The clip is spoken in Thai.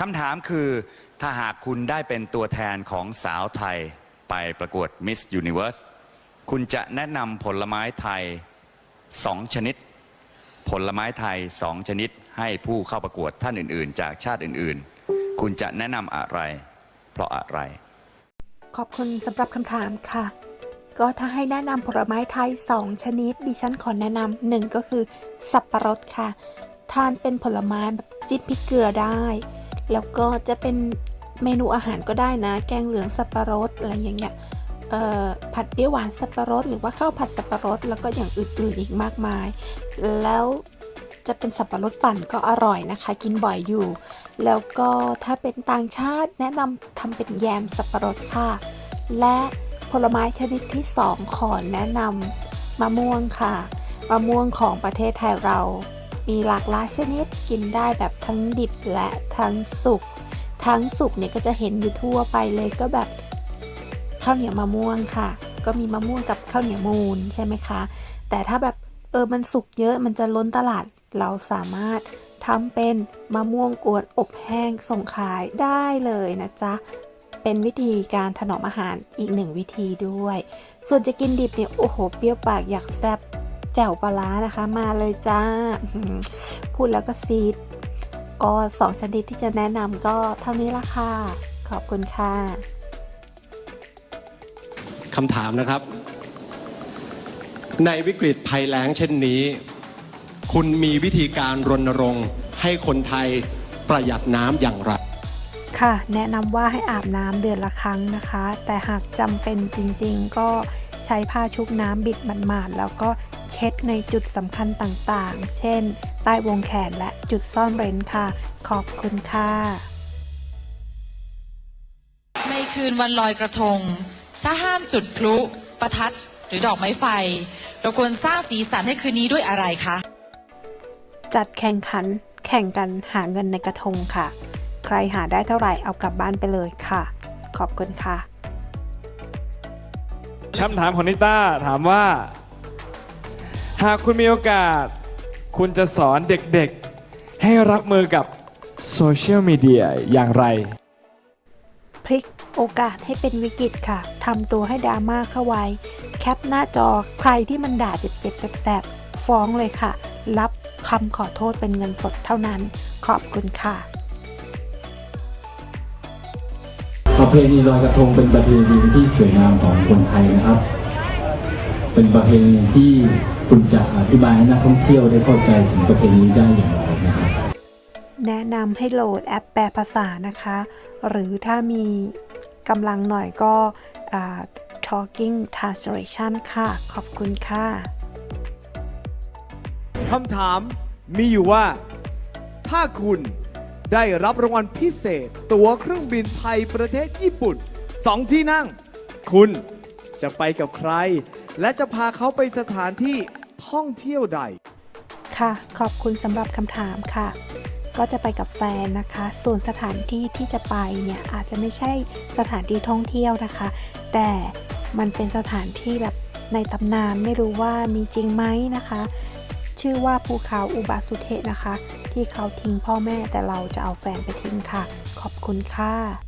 คำถามคือถ้าหากคุณได้เป็นตัวแทนของสาวไทยไปประกวด Miss Universe คุณจะแนะนำผลไม้ไทยสองชนิด ผลไม้ไทยสองชนิด ให้ผู้เข้าประกวดท่านอื่น ๆ จากชาติอื่น ๆ คุณจะแนะนำอะไร เพราะอะไร ขอบคุณสำหรับคำถามค่ะ ก็ถ้าให้แนะนำผลไม้ไทย2ชนิด ดิฉันขอแนะนำหนึ่งก็คือ สับปะรดค่ะ ทานเป็นผลไม้แบบจิ้มพริกเกลือได้ แล้วก็จะเป็นเมนูอาหารก็ได้นะ แกงเหลืองสับปะรดอะไรอย่างเงี้ยผัดเปรี้ยวหวานสับปะรด หรือว่าข้าวผัดสับปะรด แล้วก็อย่างอื่นๆอีกมากมาย แล้วจะเป็นสับปะรดปั่นก็อร่อยนะคะ กินบ่อยอยู่ แล้วก็ถ้าเป็นต่างชาติแนะนำทำเป็นแยมสับปะรดค่ะ และผลไม้ชนิดที่ 2 ขอแนะนำมะม่วงค่ะ มะม่วงของประเทศไทยเรา มีหลากหลายชนิดกินได้แบบทั้งดิบและทั้งสุก ทั้งสุกเนี่ยก็จะเห็นอยู่ทั่วไปเลยก็แบบข้าวเหนียวมะม่วงค่ะ ก็มีมะม่วงกับข้าวเหนียวมูนใช่ไหมคะ แต่ถ้าแบบเออมันสุกเยอะมันจะล้นตลาดเราสามารถทำเป็นมะม่วงกวนอบแห้งส่งขายได้เลยนะจ๊ะเป็นวิธีการถนอมอาหารอีกหนึ่งวิธีด้วย ส่วนจะกินดิบเนี่ยโอ้โหเปรี้ยวปากอยากแซบ แจ่วปลาร้านะคะ มาเลยจ้าอื้อหือพูดแล้วก็ซีด ก็สองชนิดที่จะแนะนำก็เท่านี้ละค่ะ ขอบคุณค่ะคำถามนะครับ ในวิกฤตภัยแล้งเช่นนี้ คุณมีวิธีการรณรงค์ให้คนไทยประหยัดน้ำอย่างไรค่ะ แนะนำว่าให้อาบน้ำเดือนละครั้งนะคะ แต่หากจำเป็นจริง ๆ ก็ ใช้ผ้าชุบน้ำบิดหมาดๆแล้วก็เช็ดในจุดสำคัญต่างๆ เช่น ใต้วงแขนและจุดซ่อนเร้นค่ะ ขอบคุณค่ะในคืนวันลอยกระทง ถ้าห้ามจุดพลุประทัดหรือดอกไม้ไฟ เราควรสร้างสีสันให้คืนนี้ด้วยอะไรคะ จัดแข่งขัน แข่งกันหาเงินในกระทงค่ะ ใครหาได้เท่าไหร่เอากลับบ้านไปเลยค่ะ ขอบคุณค่ะ คำถามของนิต้าถามว่า หากคุณมีโอกาส คุณจะสอนเด็กๆ ให้รับมือกับโซเชียลมีเดียอย่างไร พลิกโอกาสให้เป็นวิกฤตค่ะทำตัวให้ดราม่าเข้าไว้ แคปหน้าจอใครที่มันด่าเจ็บๆแสบๆฟ้องเลยค่ะ รับคำขอโทษเป็นเงินสดเท่านั้น ขอบคุณค่ะ เพณีลอยกระทงเป็นประเพณีที่สวยงามของคนไทยนะครับ เป็นประเพณีที่คุณจะอธิบายให้นักท่องเที่ยวได้เข้าใจถึงประเพณีได้อย่างไรนะครับ แนะนำให้โหลดแอปแปลภาษานะคะ หรือถ้ามีกำลังหน่อยก็อ่า Talking Translation ค่ะ ขอบคุณค่ะ คำถามมีอยู่ว่า ถ้าคุณ ได้รับรางวัลพิเศษ ตั๋วเครื่องบินไทยประเทศญี่ปุ่นสองที่นั่ง คุณจะไปกับใคร และจะพาเขาไปสถานที่ท่องเที่ยวใด ค่ะ ขอบคุณสำหรับคำถามค่ะ ก็จะไปกับแฟนนะคะ ส่วนสถานที่ที่จะไปเนี่ยอาจจะไม่ใช่สถานที่ท่องเที่ยวนะคะ แต่มันเป็นสถานที่แบบในตำนานไม่รู้ว่ามีจริงไหมนะคะ ชื่อว่าภูเขาอุบาสุเทนะคะ ที่เขาทิ้งพ่อแม่แต่เราจะเอาแฟนไปทิ้งค่ะ ขอบคุณค่ะ